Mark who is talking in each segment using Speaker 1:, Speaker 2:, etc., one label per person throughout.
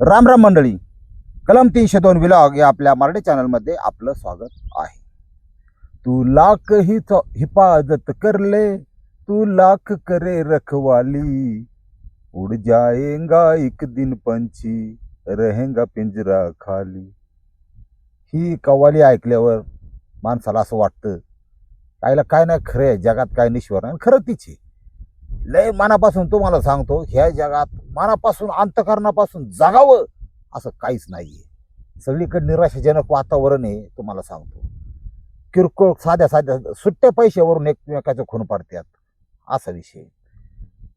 Speaker 1: राम राम मंडळी कलम तीनशे दोन विलॉग या आपल्या मराठी चॅनलमध्ये आपलं स्वागत आहे. तू लाख ही हिफाजत करले तू लाख करे रखवाली. उड़ जाएगा एक दिन पंछी रहेगा पिंजरा खाली. ही कव्वाली ऐकल्यावर माणसाला असं वाटतं कायला काय नाही खरं आहे जगात काय निश्वर नाही खरं तिचे लय मनापासून तुम्हाला सांगतो ह्या जगात मनापासून अंतकरणापासून जगावं असं काहीच नाही आहे सगळीकडे निराशाजनक वातावरण आहे तुम्हाला सांगतो. किरकोळ साध्या साध्या सुट्ट्या पैशावरून एकमेकाचं खून पाडतात. असा विषय.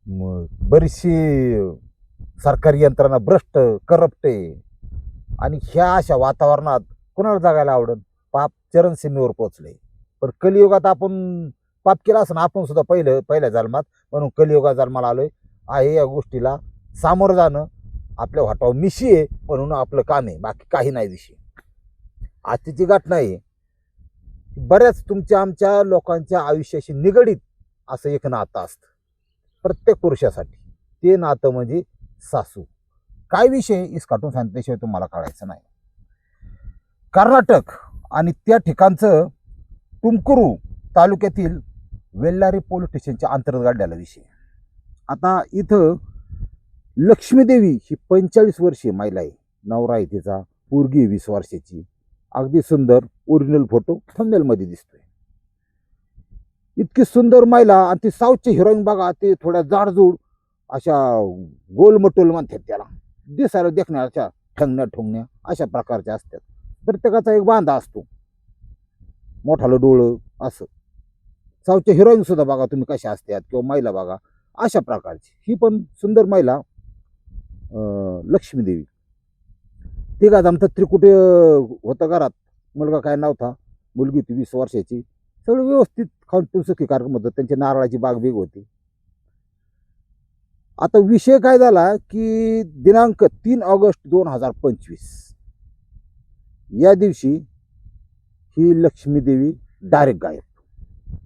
Speaker 1: मग बरीचशी सरकारी यंत्रणा भ्रष्ट करप्ट आहे. आणि ह्या अशा वातावरणात कुणाला जगायला आवडेल पाप चरणसिन्नीवर पोचले पण कलियुगात आपण पाप केला असं आपण सुद्धा पहिलं पहिल्या जन्मात म्हणून कलियुगा जन्माला आलोय. आहे या गोष्टीला. सामोरं जाणं आपल्या वाटावं. मिशी आहे म्हणून आपलं काम आहे. बाकी काही नाही विषय आजची जी घटना आहे बऱ्याच तुमच्या आमच्या लोकांच्या आयुष्याशी निगडीत असं एक नातं असतं. प्रत्येक पुरुषासाठी. ते नातं म्हणजे सासू. काय विषय इसकाटून सांगितल्याशिवाय तुम्हाला कळायचं नाही. कर्नाटक आणि त्या ठिकाणचं तुमकुरू तालुक्यातील वेल्लारी पोलीस स्टेशनच्या अंतर्गत गाडलेला विषय आता इथं लक्ष्मीदेवी ही पंचेचाळीस वर्षीय महिला आहे. नवरा आहे तिचा पोरगी वीस वर्षाची. अगदी सुंदर ओरिजिनल फोटो मध्ये दिसतोय. इतकी सुंदर महिला आणि ती साऊथची हिरोईन बघा ते थोड्या जाडजूड अशा गोलमटोल म्हणतात त्याला. दिसायला देखण्याच्या ठंगण्या ठोंगण्या अशा प्रकारच्या असतात. प्रत्येकाचा एक बांधा असतो. मोठालं डोळं असं. साऊथच्या हिरोईन सुद्धा बघा तुम्ही कशा असतात किंवा महिला बघा अशा प्रकारची. ही पण सुंदर महिला अं, लक्ष्मीदेवी. तिघा आमचं त्रिकुटे होतं घरात. मुलगा काय नव्हता. मुलगी होती वीस वर्षाची. सगळं व्यवस्थित खाऊन पिऊन सुखी कार्यक्रम होतं. त्यांची नारळाची बाग बीग होती. आता विषय काय झाला की दिनांक तीन ऑगस्ट दोन हजार पंचवीस. या दिवशी ही लक्ष्मीदेवी डायरेक्ट गायब.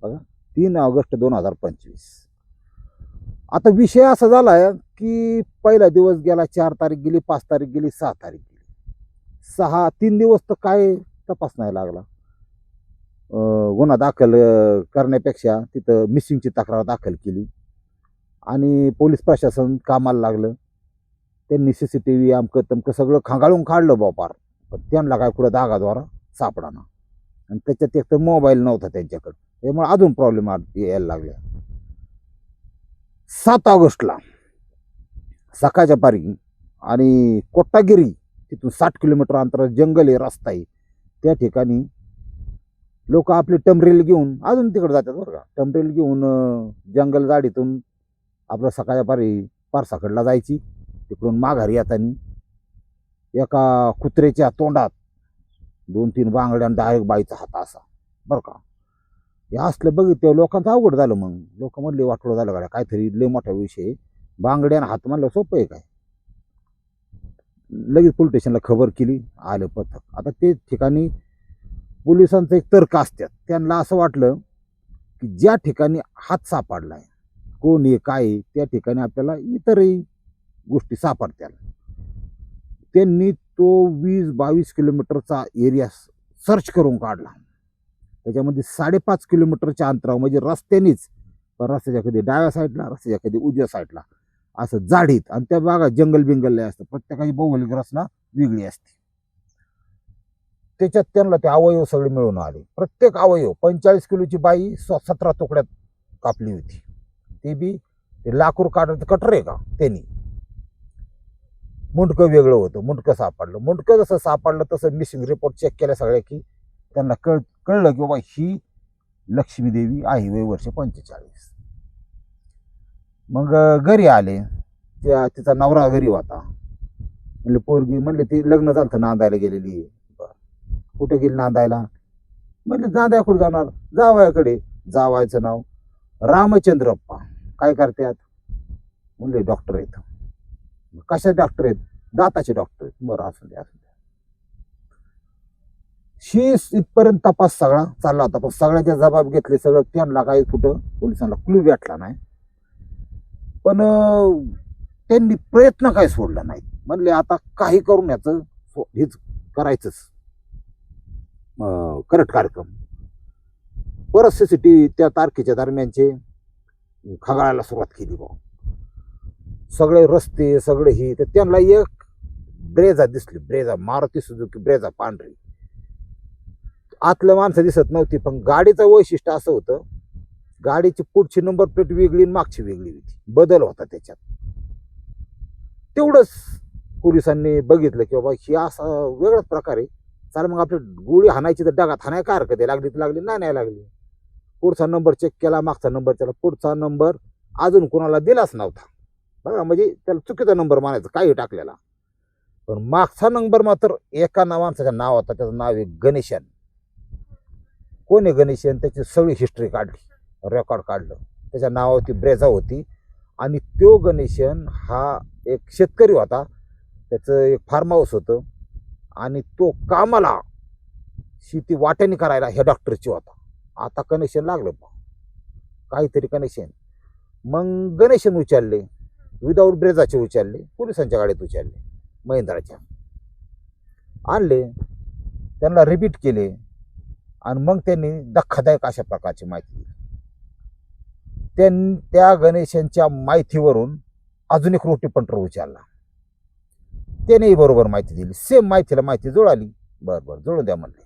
Speaker 1: बघा तीन ऑगस्ट दोन हजार पंचवीस. आता विषय असा झालाय की पहिला दिवस गेला चार तारीख गेली पाच तारीख गेली सहा तारीख गेली. सहा तीन दिवस तर काय तपास नाही लागला. गुन्हा दाखल करण्यापेक्षा तिथं मिसिंगची तक्रार दाखल केली. आणि पोलीस प्रशासन कामाला लागलं. त्यांनी सी सी टी व्ही अमकं तमकं सगळं खांगाळून काढलं बापार. पण त्यांना काय कुठं दागाद्वारा सापडाना. आणि त्याच्यात एक तर मोबाईल नव्हता त्यांच्याकडं. त्यामुळे अजून प्रॉब्लेम यायला लागल्या. सात ऑगस्टला सकाळच्या पारी आणि कोट्टागिरी तिथून साठ किलोमीटर अंतरावर जंगल आहे रस्ता आहे. त्या ठिकाणी लोक आपली टमरेल घेऊन अजून तिकडे जातात बरं का. टमरेल घेऊन जंगल गाडीतून आपलं सकाळच्या पारी पारसाकडला जायची. तिकडून माघारी येताना एका कुत्र्याच्या तोंडात दोन तीन बांगड्या डायरेक्ट बाईचा हात असा. बरं का. हे असलं बघितलं लोकांचं अवघड झालं मग. लोक म्हणले वाटलं झालं गाड्या काहीतरी लय मोठा विषय बांगड्यानं हात मारलं सोपं आहे काय? लगेच पोलीस स्टेशनला खबर केली आलं पथक. आता ते ठिकाणी पोलिसांचं एक तर्क असतात त्यांना असं वाटलं की ज्या ठिकाणी हात सापडला आहे कोण आहे काय आहे, त्या ठिकाणी आपल्याला इतरही गोष्टी सापडत्या त्यांनी तो वीस बावीस किलोमीटरचा एरिया सर्च करून काढला. त्याच्यामध्ये साडेपाच किलोमीटरच्या अंतरावर म्हणजे रस्त्यानेच. पण रस्त्याच्या कधी डाव्या साईडला रस्त्याच्या कधी उजव्या साईडला. असं जाडीत आणि त्या बागा जंगल बिंगल लय असतं. प्रत्येकाची भौगोलिक रचना वेगळी असते. त्याच्यात त्यांना ते अवयव सगळे मिळून आले. प्रत्येक अवयव पंचेचाळीस किलोची बाई स- सतरा तुकड्यात कापली होती. ते बी ते लाकूड काढत कटर आहे का? त्यांनी. मुंडकं वेगळं होतं. मुंडकं सापडलं. मुंडकं जसं सापडलं तसं मिसिंग रिपोर्ट चेक केल्या सगळ्या की त्यांना कळ कळलं की बाबा ही लक्ष्मीदेवी आहे वय वर्ष पंचेचाळीस. मग घरी आले. त्या तिचा नवरा घरी होता. म्हणले पोरगी म्हणले ती लग्न झालं नांदायला गेलेली. बरं. कुठे गेली नांदायला? म्हणले नांदाय कुठे जाणार? जावयाकडे. जावायचं नाव रामचंद्रप्पा. काय करतात म्हणले डॉक्टर आहेत. कशा डॉक्टर आहेत? दाताचे डॉक्टर आहेत. बरं असू दे असू दे. शीस इथपर्यंत तपास सगळा चालला होता. पण सगळ्याच्या जबाब घेतले सगळं. त्यांना काही कुठं पोलिसांना क्लू भेटला नाही. पण त्यांनी प्रयत्न काय सोडला नाही. म्हणले आता काही करून याचं सो- हेच करायचंच. करट कार्यक्रम. परत सी सिटी त्या तारखेच्या दरम्यानचे खगाळायला सुरुवात केली बा सगळे रस्ते सगळे ही तर त्यांना एक ब्रेझा दिसली. ब्रेझा मारुती सुजुकी ब्रेझा पांढरी. आतलं माणसं दिसत नव्हती पण गाडीचं वैशिष्ट्य असं होतं गाडीची पुढची नंबर प्लेट वेगळी आणि मागची वेगळी होती. बदल होता त्याच्यात. तेवढंच पोलिसांनी बघितलं की बाबा ही असा वेगळाच प्रकार आहे. चालेल मग आपली गोळी हाणायची तर डागात हाणाय काय हरकत आहे? लागली तर लागली नाही नाही लागली. पुढचा नंबर चेक केला मागचा नंबर त्याला. पुढचा नंबर अजून कोणाला दिलाच नव्हता. बघा म्हणजे त्याला चुकीचा नंबर मानायचा काही टाकलेला. पण मागचा नंबर मात्र एका माणसाचं नाव होता त्याचं नाव आहे गणेशन. कोण आहे गणेशन त्याची सगळी हिस्ट्री काढली रेकॉर्ड काढलं. त्याच्या नावावरती ब्रेझा होती. आणि तो गणेशन हा एक शेतकरी होता. त्याचं एक फार्म हाऊस होतं. आणि तो कामाला शेती वाट्याने करायला ह्या डॉक्टरची होता. आता कनेक्शन लागलं बा. काहीतरी कनेक्शन मग गणेशन उचलले. विदाऊट ब्रेझाचे उचलले. पोलिसांच्या गाडीत उचलले. महिंद्राच्या. आणले. त्यांना रिपीट केले. आणि मग त्यांनी धक्कादायक अशा प्रकारची माहिती दिली. त्यां त्या गणेशांच्या माहितीवरून अजून एक रोटी पंटर विचारला त्यानेही बरोबर माहिती दिली. सेम माहितीला माहिती जुळाली बरं बरं जुळून द्या म्हणले.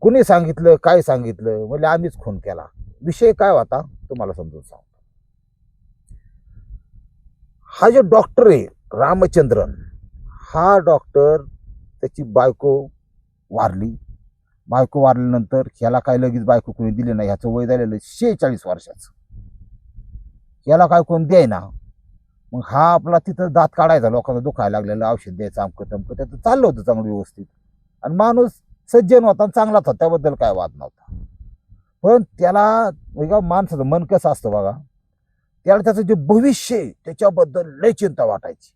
Speaker 1: कुणी सांगितलं? काय सांगितलं? म्हणजे आम्हीच खून केला. विषय काय होता? तुम्हाला समजून सांगतो. हा जो डॉक्टर आहे रामचंद्रन हा डॉक्टर त्याची बायको वारली. बायको वारल्यानंतर ह्याला काय लगेच बायको कोणी दिली नाही ह्याचं वय झालेलं शेहेचाळीस वर्षाचं. याला काय कोण द्याय ना? मग हा आपला तिथं दात काढायचा लोकांना दुखायला लागलेलं औषध द्यायचं अमकं तमकं त्याचं चाललं होतं चांगलं व्यवस्थित. आणि माणूस सज्जन होता आणि चांगलाच होता त्याबद्दल काय वाद नव्हता. पण त्याला बघा माणसाचं मन कसं असतं बघा? त्याला त्याचं जे भविष्य आहे त्याच्याबद्दल लय चिंता वाटायची.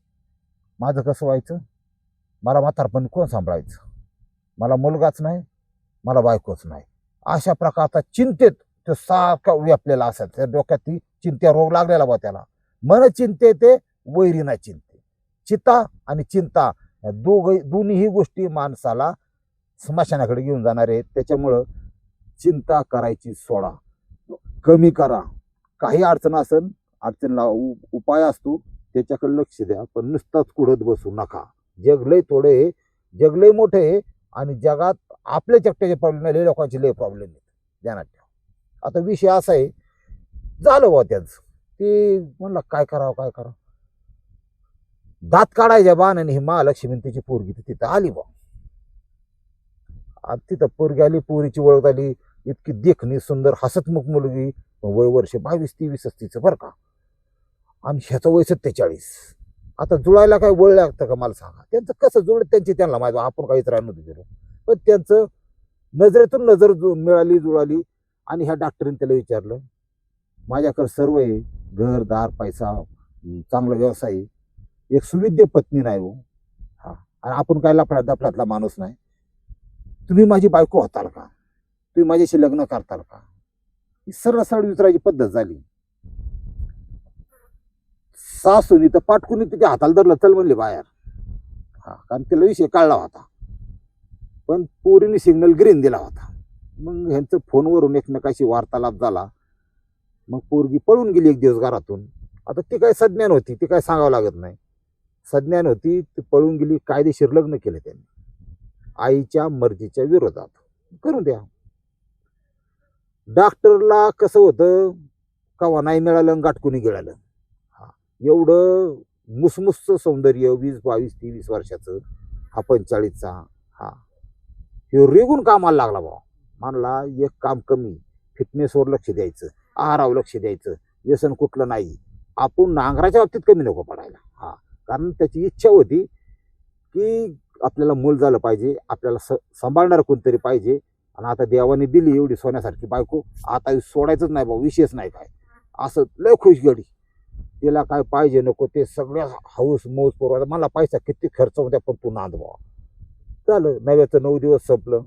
Speaker 1: माझं कसं व्हायचं? मला म्हातारपण कोण सांभाळायचं? मला मुलगाच नाही मला बायकोच नाही. अशा प्रकारचा चिंतेत तो सारखा व्यापलेला असेल. त्या डोक्यात ती चिंत्या रोग लागलेला बा त्याला. मन चिंते ते वैरीना चिंते. चिता आणि चिंता या दोघ दोन्हीही गोष्टी माणसाला स्मशानाकडे घेऊन जाणार आहेत. त्याच्यामुळं चिंता करायची सोडा. कमी करा. काही अडचण असेल अडचणला उपाय असतो त्याच्याकडे लक्ष द्या. पण नुसताच कुडत बसू नका. जग लय थोडे आहे. जग लय मोठे आणि जगात आपल्या चपट्याचे प्रॉब्लेम नाही लोकांचे लय प्रॉब्लेम आहेत. ध्यानात ठेवा. आता विषय असा आहे झालं बा त्याचं. ते म्हणलं काय करावं काय करावं? दात काढायच्या बाणाने ही महालक्ष्मी तिची पोरगी तर तिथं आली बा आणि तिथं पोरगी आली पोरीची ओळख आली इतकी देखणी सुंदर हसतमुख मुलगी. वय वर्ष बावीस तेवीस तिचं बरं का. आणि ह्याचं वय सत्तेचाळीस. आता जुळायला काय वळ लागतं का मला सांगा. त्यांचं कसं जुळ त्यांची त्यांना माहिती. आपण काहीच राहणार गेलो पण त्यांचं नजरेतून नजर जु मिळाली जुळाली. आणि ह्या डॉक्टरीने त्याला विचारलं माझ्याकडे सर्व आहे घर दार पैसा चांगला व्यवसाय आहे. एक सुविद्य पत्नी नाही हो. हा. आणि आपण काय लफड्यात दफड्यातला माणूस नाही. तुम्ही माझी बायको होताल का? तुम्ही माझ्याशी लग्न करताल का? ही सरळ सरळ विचारायची पद्धत झाली. सासूनी तर पाटकुनी तिच्या हाताला धरलं चल म्हणले बाहेर. हा कारण तिला विषय कळला होता. पण पोरीने सिग्नल ग्रीन दिला होता. मग ह्यांचं फोनवरून एकमेकाशी वार्तालाप झाला. मग पोरगी पळून गेली एक दिवस घरातून. आता ती काय सज्ञान होती ती काय सांगावं लागत नाही. सज्ञान होती ती पळून गेली कायदेशीर लग्न केलं त्यांनी. आईच्या मर्जीच्या विरोधात. करून द्या. डॉक्टरला कसं होतं? कवा नाही मिळालं गाठकुनी गिळालं? एवढं मुसमुसचं सौंदर्य वीस बावीस तेवीस वर्षाचं हा पंचाळीसचा हा. हे रेगून कामाला लागला भाऊ म्हणला एक काम कमी फिटनेसवर लक्ष द्यायचं आहारावर लक्ष द्यायचं व्यसन कुठलं नाही. आपण नांगराच्या बाबतीत कमी नको पडायला. हा. कारण त्याची इच्छा होती की आपल्याला मूल झालं पाहिजे आपल्याला स सांभाळणारं कोणतरी पाहिजे. आणि आता देवाने दिली एवढी सोन्यासारखी बायको आता सोडायचंच नाही भाऊ विषयच नाही काय. असं लय खुश गडी. तिला काय पाहिजे नको ते सगळ्या हाऊस मौज पुरवायचा मला पैसा किती खर्च होत्या पण तू नांद भावा. झालं नव्याचं नऊ दिवस संपलं.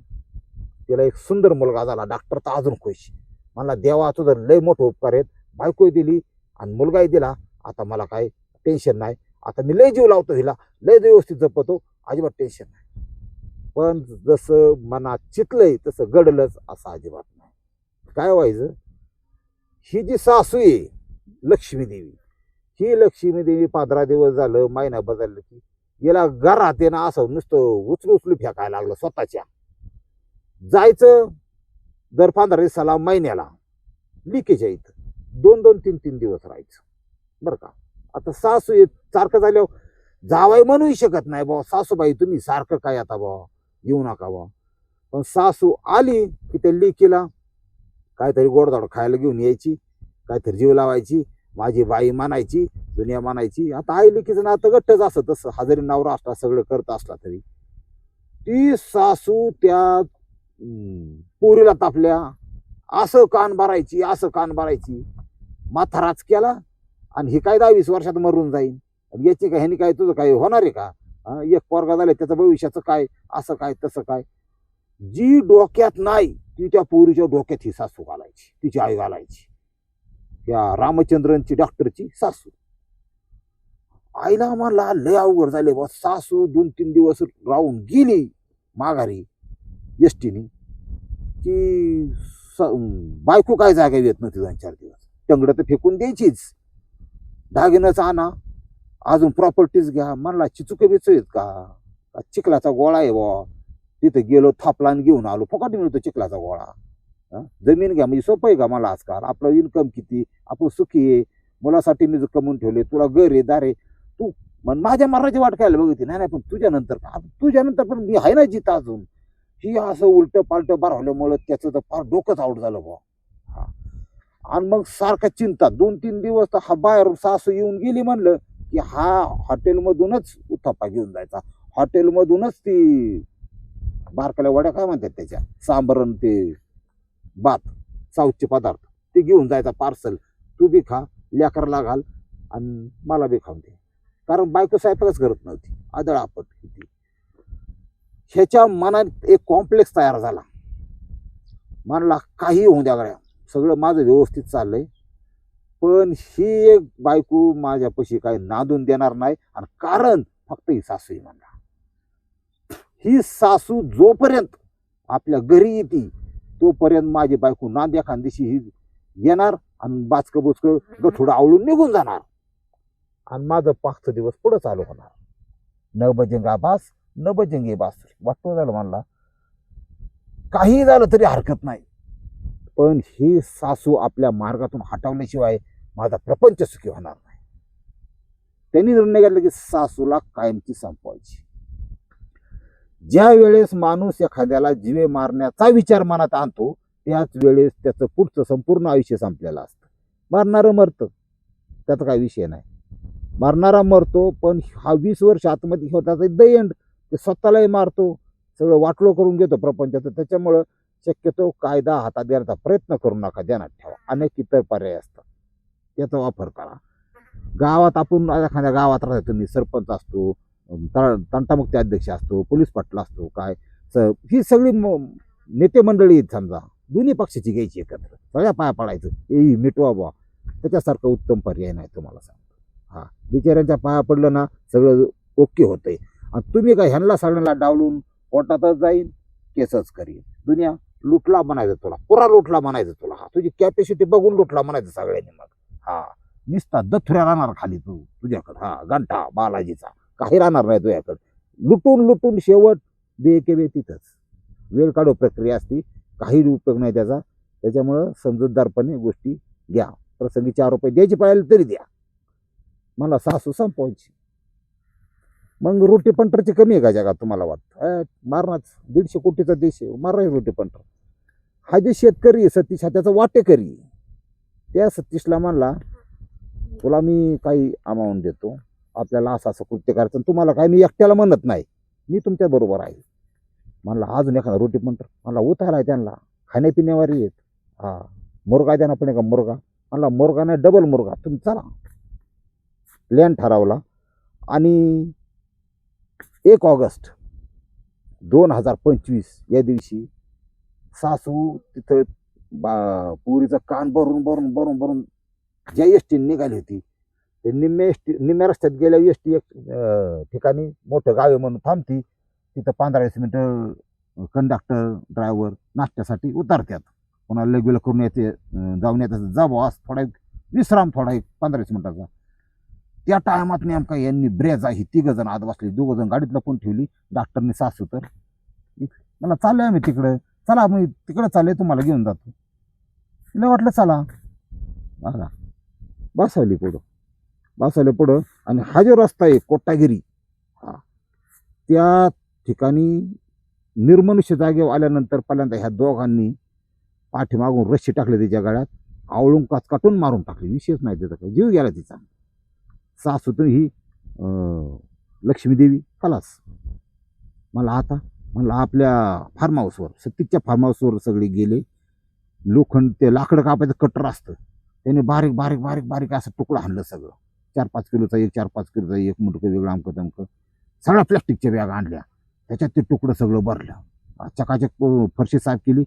Speaker 1: तिला एक सुंदर मुलगा झाला डॉक्टर तर अजून खुश मला देवाचं जर लय मोठं उपकार आहेत. बायकोही दिली आणि मुलगाही दिला. आता मला काय टेन्शन नाही. आता मी लय जीव लावतो हिला. लय व्यवस्थित जपतो. अजिबात टेन्शन नाही. पण जसं मनात चितलंय तसं घडलंच असं अजिबात नाही. काय व्हायचं? ही जी सासू आहे लक्ष्मी देवी ही लक्ष्मी देवी पंधरा दिवस झालं महिना बदललं की याला घरात येणं ना असं नुसतं उचलू उचलू फेकायला लागलं स्वतःच्या. जायचं दर पंधरा दिवसाला महिन्याला लिकेज आहे इथं. दोन दोन तीन तीन दिवस राहायचं. बरं का? आता सासू आहे, सारखं झाल्यावर जावाय म्हणूही शकत नाही बा सासूबाई तुम्ही सारखं काय आता बा येऊ नका बा पण सासू आली की त्या लिकीला काहीतरी गोडधोड खायला घेऊन यायची काहीतरी जीव लावायची माझी बाई मानायची दुनिया मानायची आता आई लिकीचं नातं गट्टच असं तसं हजारी नवरा असला सगळं करत असला तरी. ती सासू त्या पोरीला तापल्या असं कान भरायची असं कान भरायची माथाराच केला आणि हे काय दहावीस वर्षात मरून जाईल आणि याची काय ह्यानी काय तुझं काय होणार आहे का? एक पोरगा झाले त्याचं भविष्याचं काय असं काय तसं काय? जी डोक्यात नाही ती त्या पोरीच्या डोक्यात ही सासू घालायची तिची आई घालायची. या रामचंद्रनची डॉक्टरची सासू. आईला मला लय अवघड झाले बा सासू दोन तीन दिवस राहून गेली माघारी. एसटीने. की स- बायको काय जागा येत नव्हती दोन चार दिवस. टंगडं तर फेकून द्यायचीच. दागिनच आणा. अजून प्रॉपर्टीज घ्या. मला चिचुके बिचू आहेत का? का चिखलाचा गोळा आहे बा तिथं गेलो थापला आणि घेऊन आलो. फुकट मिळतो चिखलाचा गोळा. जमीन घ्या म्हणजे सोपं आहे का मला आजकाल आपलं इन्कम किती? आपण सुखी आहे? मुलासाठी मी कमवून ठेवले तुला घर आहे दार आहे. तू मग माझ्या मरणाची वाट काय बघते नाही नाही पण तुझ्यानंतर तुझ्यानंतर का पण मी आहे ना जिथं अजून. ही असं उलट पालट बारवल्यामुळं त्याचं तर फार डोकंच आउट झालं बा हा. आणि मग सारखा चिंता. दोन तीन दिवस तर हा बाहेर सासू येऊन गेली म्हणलं की हा हॉटेलमधूनच उत्थापा घेऊन जायचा. हॉटेलमधूनच ती बारकाल्या वड्या काय म्हणतात त्याच्या? सांबरण ते भात साऊथचे पदार्थ ते घेऊन जायचा पार्सल तू बी खा लेकरला घाल आणि मला बी खाऊन दे. कारण बायको स्वयंपाकच करत नव्हती. आदळ आपत होती. ह्याच्या मनात एक कॉम्प्लेक्स तयार झाला. मनाला काही होऊ द्या गड्या. सगळं माझं व्यवस्थित चाललंय. पण ही एक बायको माझ्यापाशी काही नादून देणार नाही आणि कारण फक्त ही सासू आहे म्हणला ही सासू जोपर्यंत आपल्या घरी येते तोपर्यंत माझी बायको नांद्या खांदेशी ही येणार आणि बाचकं बुचकं गठुडं आवळून निघून जाणार. आणि माझं पाचचं दिवस पुढं चालू होणार. न बजेंगा बास न बजेंगे बास. वाटतो झालं म्हणला काही झालं तरी हरकत नाही. पण ही सासू आपल्या मार्गातून हटवल्याशिवाय माझा प्रपंच सुखी होणार नाही. त्यांनी निर्णय घेतला की सासूला कायमची संपवायची. ज्या वेळेस माणूस एखाद्याला जीवे मारण्याचा विचार मनात आणतो त्याच वेळेस त्याचं पुढचं संपूर्ण आयुष्य संपलेलं असतं. मरणारं मरतं. त्याचा काही विषय नाही. मरणारा मरतो पण हा वीस वर्ष आतमध्ये होता दयंड ते स्वतःलाही मारतो. सगळं वाटलो करून घेतो प्रपंचाचं. त्याच्यामुळं शक्यतो कायदा हातात देण्याचा प्रयत्न करू नका. ध्यानात ठेवा. अनेक इतर पर्याय असतात. त्याचा वापर करा. गावात आपण एखाद्या गावात राहतो तुम्ही सरपंच असतो ता तंटामुक्ती अध्यक्ष असतो पोलीस पाटला असतो काय स- ही सगळी म- नेते मंडळी आहेत समजा. दोन्ही पक्षाची घ्यायची एकत्र. सगळ्या पाया पडायचं. ए मिटवा बा त्याच्यासारखं उत्तम पर्याय नाही तुम्हाला सांगतो. हा बिचाऱ्यांच्या पाया पडलं ना सगळं ओके होतं आहे आणि तुम्ही काय ह्यांना सगळ्यांना डावलून कोटातच जाईन केसच करीन. दुनिया लुटला म्हणायचं तुला. पुरा लुटला म्हणायचं तुला. हा तुझी कॅपॅसिटी बघून लुटला म्हणायचं सगळ्यांनी मग. हा निसता दथुऱ्या राहणार खाली तू तुझ्याकडं. हा घंटा बालाजीचा. काही राहणार नाही तुझ्याकडं. लुटून लुटून शेवट बेके बे तिथंच. वेळ काढू प्रक्रिया असती. काही उपयोग नाही त्याचा. त्याच्यामुळं समजूतदारपणे गोष्टी घ्या. प्रसंगी चार रुपये द्यायची पाहिजे तरी द्या. मला सासू संपवायची. मग रोटी पंटरची कमी आहे का जगात तुम्हाला वाटतं? अं, मारणाच दीडशे कोटीचा देश आहे. मारा रोटी पंटर. हा जे शेतकरी आहे सतीश हा त्याचा वाटेकरी त्या सतीशला म्हणला तुला मी काही अमाऊंट देतो. आपल्याला असं असं कृत्य करायचं आणि तुम्हाला काय मी एकट्याला म्हणत नाही. मी तुमच्या बरोबर आहे. म्हणला अजून एखादा रोटी पंटर म्हणला उतार आहे त्यांना. खाण्यापिण्यावारी आहेत. हा मुर्गा आहे ना पण एका मुरगा. म्हणला मुर्गा नाही डबल मुर्गा. तुम्ही चला. प्लॅन ठरवला. आणि एक ऑगस्ट दोन हजार पंचवीस या दिवशी सासू तिथं बा पुरीचं कान भरून भरून भरून भरून ज्या एस टी निघाली होती ते निम्मे एस टी निम्म्या रस्त्यात गेल्या एस टी एक ठिकाणी मोठं गाव आहे म्हणून थांबती. तिथं पंधरा वीस मिनटं कंडक्टर ड्रायव्हर नाश्त्यासाठी उतरतात कोणाला लेगवेला करून येते जाऊन येतात जा बुवा आज थोडा एक विश्राम थोडा एक पंधरा वीस मिनटाचा. त्या टायमात नेमका यांनी ब्रेज ही तिघं जण आत बसली. दोघं जण गाडीत लपून ठेवली. डॉक्टरनी सासू तर. मला चाललोय आम्ही तिकडं. चला मी तिकडं चालले तुम्हाला घेऊन जातो. तिला वाटलं चला. बघा बसवली पुढं. बसायला पुढं. आणि हा जो रस्ता आहे कोट्टागिरी हा त्या ठिकाणी निर्मनुष्य जागेवर आल्यानंतर पहिल्यांदा ह्या दोघांनी पाठीमागून रस्सी टाकली त्याच्या गळ्यात आवळून काच काटून मारून टाकली. विशेष नाही त्याचा काही. जीव गेला तिचा. सासूतून ही लक्ष्मीदेवी खलास. मला आता? मला आपल्या फार्म हाऊसवर सत्तीच्या फार्म हाऊसवर सगळे गेले. लोखंड ते लाकडं कापायचं कटर असतं. त्याने बारीक बारीक बारीक बारीक असं तुकडं आणलं सगळं. चार पाच किलोचा एक चार पाच किलोचा एक मुटकं वेगळं अमकं तमकं. सगळ्या प्लॅस्टिकच्या बॅग आणल्या. त्याच्यात ते तुकडं सगळं भरलं. चकाचक फरशी साफ केली.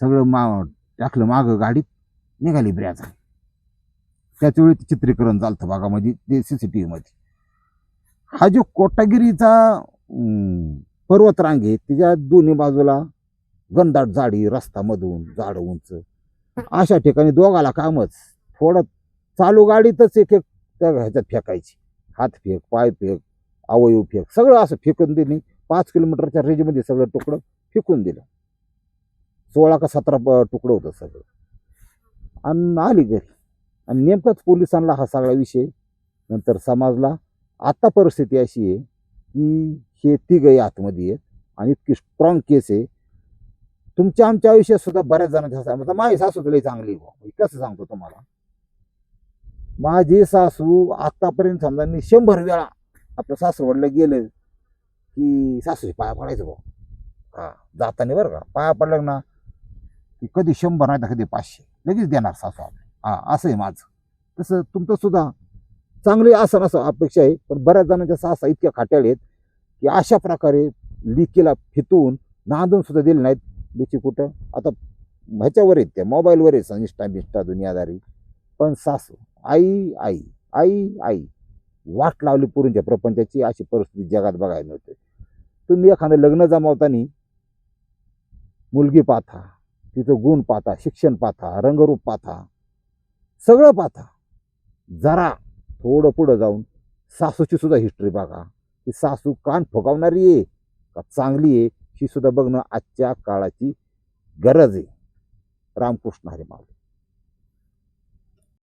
Speaker 1: सगळं मा टाकलं मागं गाडीत. निघाली ब्रॅजा त्याचवेळी ते चित्रीकरण झालं भागामध्ये ते सी सी टी व्हीमध्ये. हा जो कोटागिरीचा पर्वतरांग आहे तिच्या दोन्ही बाजूला गंदाट झाडी रस्तामधून झाडं उंच. अशा ठिकाणी दोघाला कामच. थोडं चालू गाडीतच एक एक त्या ह्याच्यात फेकायची. हात फेक पाय फेक अवयव फेक सगळं असं फेकून दिली. पाच किलोमीटरच्या रेंजमध्ये सगळं तुकडं फेकून दिलं. सोळा का सतरा प- तुकडं होतं सगळं. आणि आली घरी. आणि नेमकंच पोलिसांना हा सगळा विषय. नंतर समाजला आता परिस्थिती अशी आहे की हे तिघही आतमध्ये आहेत आणि इतकी स्ट्रॉंग केस आहे. तुमच्या आमच्या आयुष्यात सुद्धा बऱ्याच जणांच्या माझी सासू लई चांगली आहे बुवा. मी कसं सांगतो तुम्हाला? माझी सासू आत्तापर्यंत समजा मी शंभर वेळा आपल्या सासरवडला गेलं की सासूची पाया पडायचं भाऊ हां जाताना बरं का पाया पडलं ना की कधी शंभर नाही तर कधी पाचशे. लगेच देणार सासू आपली. हां असं आहे माझं. तसं तुमचं सुद्धा चांगली असं अपेक्षा आहे पण बऱ्याच जणांच्या सासा इतक्या खाट्याळ आहेत की अशा प्रकारे लिकीला फितून नांदून सुद्धा दिले नाहीत लिखी कुठं. आता ह्याच्यावर आहेत त्या मोबाईलवर आहेत इंस्टा बिस्टा दुनियादारी. पण सासू आई आई आई आई. वाट लावली पुरींच्या प्रपंचाची अशी परिस्थिती जगात बघायला मिळते. तुम्ही एखादं लग्न जमावताना मुलगी पाहता तिचं गुण पाहता शिक्षण पाहता रंगरूप पाहता सगळं पाहता जरा थोडं पुढं जाऊन सासूची सुद्धा हिस्ट्री बघा. ती सासू कान फुगावणारी आहे का चांगली आहे ही सुद्धा बघणं आजच्या काळाची गरज आहे. रामकृष्ण हरे माऊली